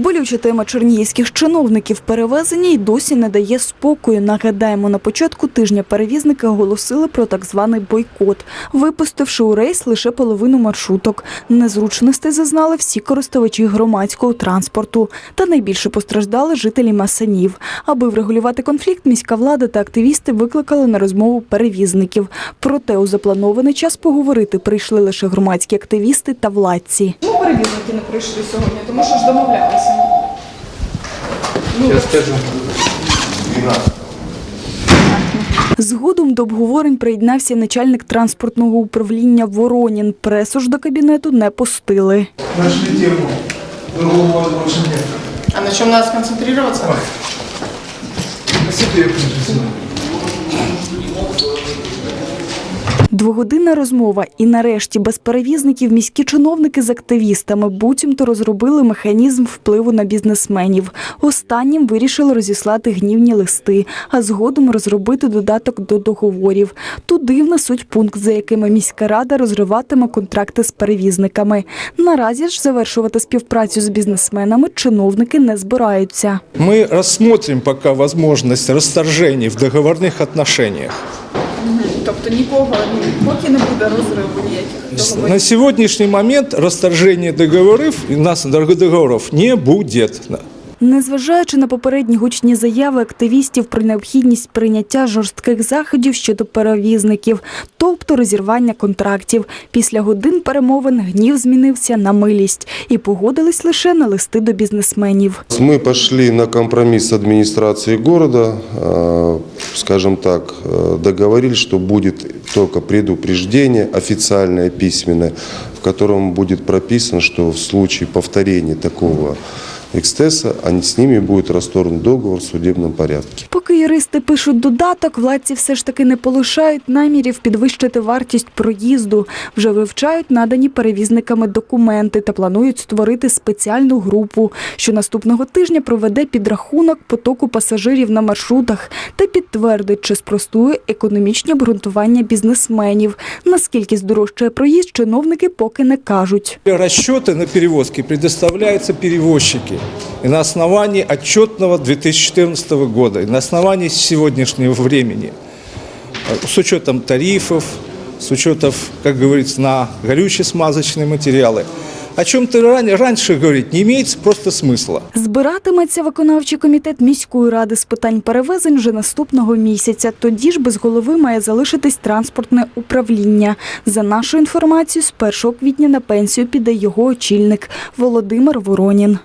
Болюча тема чернігівських чиновників перевезення й досі не дає спокою. Нагадаємо, на початку тижня перевізники оголосили про так званий бойкот, випустивши у рейс лише половину маршруток. Незручностей зазнали всі користувачі громадського транспорту. Та найбільше постраждали жителі Масанів. Аби врегулювати конфлікт, міська влада та активісти викликали на розмову перевізників. Проте у запланований час поговорити прийшли лише громадські активісти та владці. Перевізники не прийшли сьогодні? Тому що ж домовлялися. Я скажу. Згодом до обговорень приєднався начальник транспортного управління Воронін. Пресу ж до кабінету не пустили. Нашли тему. Другого вас нет. А на чому треба сконцентруватися? Спасибо, я Двогодинна розмова і нарешті без перевізників міські чиновники з активістами буцімто розробили механізм впливу на бізнесменів. Останнім вирішили розіслати гнівні листи, а згодом розробити додаток до договорів. Туди внесуть пункт, за якими міська рада розриватиме контракти з перевізниками. Наразі ж завершувати співпрацю з бізнесменами чиновники не збираються. Мы рассмотрим пока возможность расторжений в договорных отношениях. Тобто нікого, ну, поки не буде розриву ніяких договорів. На сегодняшний момент расторжения договоров, у нас договоров не будет. Незважаючи на попередні гучні заяви активістів про необхідність прийняття жорстких заходів щодо перевізників, тобто розірвання контрактів, після годин перемовин гнів змінився на милість і погодились лише на листи до бізнесменів. Мы пошли на компромисс с администрацией города, э, скажем так, э, договорились, что будет только предупреждение официальное, письменное, в котором будет прописано, что в случае повторения такого экстесса они с ними будет расторгнут договор в судебном порядке. Поки юристи пишуть додаток, владці все ж таки не полишають намірів підвищити вартість проїзду. Вже вивчають надані перевізниками документи та планують створити спеціальну групу, що наступного тижня проведе підрахунок потоку пасажирів на маршрутах та підтвердить, чи спростує економічні обґрунтування бізнесменів. Наскільки здорожчає проїзд, чиновники поки не кажуть. Расчеты на перевозки предоставляются перевозчики И на основании отчетного 2014 года, и на основании сегодняшнего времени, э, с учетом тарифов, с учетом, как говорится, на горюче-смазочные материалы. О чем-то ран- раньше говорить не имеет просто смысла. Збиратиметься виконавчий комітет міської ради з питань перевезень вже наступного місяця. Тоді ж без голови має залишитись транспортне управління. За нашою інформацією, з 1 квітня на пенсію піде його очільник Володимир Воронін.